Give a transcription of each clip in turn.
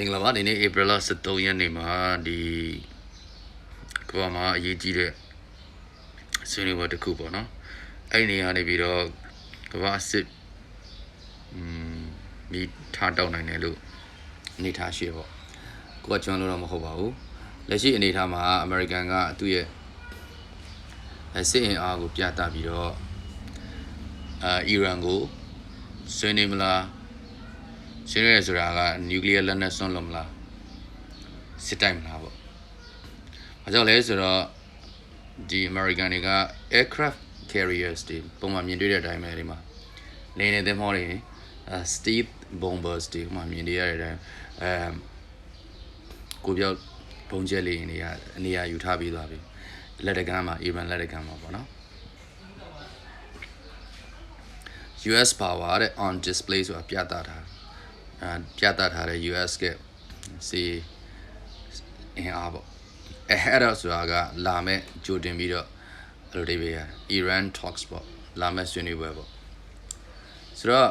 မင်္ဂလာပါဒီနေ့ April 23ရက်နေ့မှာဒီကမ္ဘာမှာအရေးကြီးတဲ့ဆွေးနွေးပွဲတစ်ခုပေါ့နော်အဲ့ဒီနေရာနေပြီးတော့ကမ္ဘာအစစ်อืมမိထားတောက်နိုင်တယ်လို့အနေထားရှိပေါ့ကိုကကျွမ်းလို့တော့မဟုတ်ပါဘူးလက်ရှိအနေထားမှာအမေရိကန်ကသူ့ရဲ့အစစ်အင်အားကိုပြသပြီးတော့အာအီရန်ကိုဆွေးနွေးမလား ရှင်းရဲဆိုတာကနျူကလ িয়ার လက်နက်စွန့်လို့မလားစစ်တိုက်မလားပေါ့။ဘာကြောင့်လဲဆိုတော့ဒီ American တွေက aircraft carriers တွေပုံမှန်မြင်တွေ့တဲ့အတိုင်းပဲဒီမှာလေနေသင်္ဘောတွေအဲ stealth bombers တွေပုံမှန်မြင်တွေ့ရတဲ့အတိုင်းအဲကိုပြောက်ဘုံကျက်လေးတွေကအနေရာယူထားပြီးသွားပြီ။လက်တကမ်းမှာ Iran လက်တကမ်းမှာပေါ့နော်။ US power တဲ့ on display ဆိုတာပြသထားတယ် အာပြသထားတဲ့ US ကစီအင်အားပေါ့အဲအဲ့တော့ဆိုတာကလာမဲ့ကြိုတင်ပြီးတော့အဲ့လိုတိပေးရ Iran talks ပေါ့လာမဲ့ဆွေးနွေးပွဲပေါ့ဆိုတော့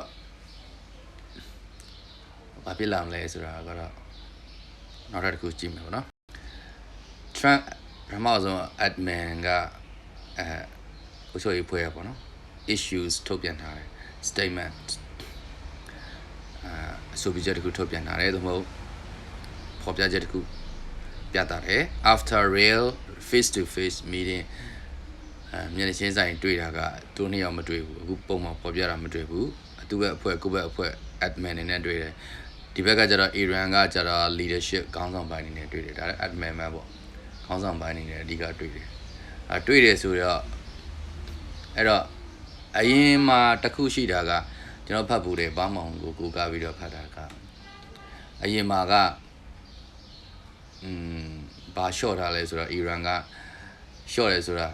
ဘာဖြစ်လာမလဲဆိုတာကတော့နောက်တစ်ခုကြည့်မယ်ပေါ့နော် Trump ပထမဆုံး admin ကအဲကိုချိုရေးဖွဲ့ရပေါ့နော် issues ထုတ်ပြန်ထားတယ် statement အာ အဆိုပြုချက်တစ်ခုထုတ်ပြန်ထားတယ်သို့မဟုတ်ဖော်ပြချက်တစ်ခုပြတာတယ် after real face to face meeting အဲမျက်နှာချင်းဆိုင်တွေ့တာကသူနှစ်ယောက်မတွေ့ဘူးအခုပုံမှန်ဖော်ပြတာမတွေ့ဘူးအတူဘက်အဖွဲ့ကိုယ့်ဘက်အဖွဲ့ admin တွေနဲ့တွေ့တယ်ဒီဘက်ကကျတော့ Iran ကကျတော့ leadership ခေါင်းဆောင်ပိုင်းတွေနဲ့တွေ့တယ်ဒါလည်း admin ပဲပေါ့ခေါင်းဆောင်ပိုင်းတွေနဲ့အဓိကတွေ့တယ်အဲတွေ့တယ်ဆိုတော့အဲ့တော့အရင်မှာတစ်ခုရှိတာက ကျွန်တော်ဖတ်ဖို့တယ်ဘာမှမကိုကိုကားပြီးတော့ဖတ်တာကအရင်မှာကอืมဘာ short ထားလဲဆိုတော့ Iran က short တယ်ဆိုတာ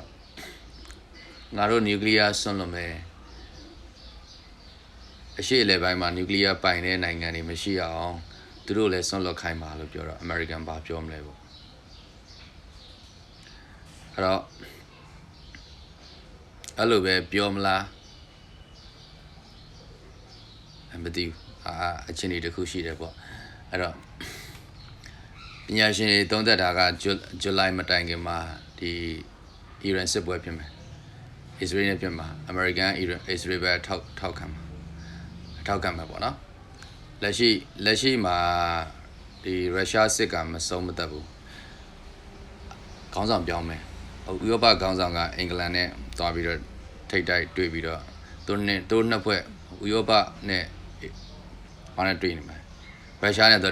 ငါတို့နျူကလ িয়ার ဆွန့်လွတ်မယ်အရှိအလဲပိုင်းမှာနျူကလ িয়ার ပိုင်တဲ့နိုင်ငံတွေမရှိအောင်သူတို့လည်းဆွန့်လွတ်ခိုင်းပါလို့ပြောတော့ American ဘာပြောမလဲပေါ့အဲ့တော့အဲ့လိုပဲပြောမလား မသိဘူးအာအချင်းတွေတစ်ခုရှိတယ်ပေါ့အဲ့တော့ပညာရှင်တွေသုံးသပ်တာကဇူလိုင်မတိုင်ခင်မှာဒီအီရန်စစ်ပွဲဖြစ်မယ်အစ္စရေးနဲ့ဖြစ်မှာအမေရိကန်အီရန်အစ္စရေးပဲထောက်ထောက်ခံမှာထောက်ခံမှာပေါ့နော်လက်ရှိလက်ရှိမှာဒီရုရှားစစ်ကမဆုံးမသက်ဘူးခေါင်းဆောင်ပြောင်းမယ်ဥရောပခေါင်းဆောင်ကအင်္ဂလန်နဲ့သွားပြီးတော့ထိတ်တိုက်တွေ့ပြီးတော့သူနဲ့သူနှစ်ဖွဲ့ဥရောပနဲ့ ဘာနဲ့တွေ့နေမှာရုရှားနဲ့တော့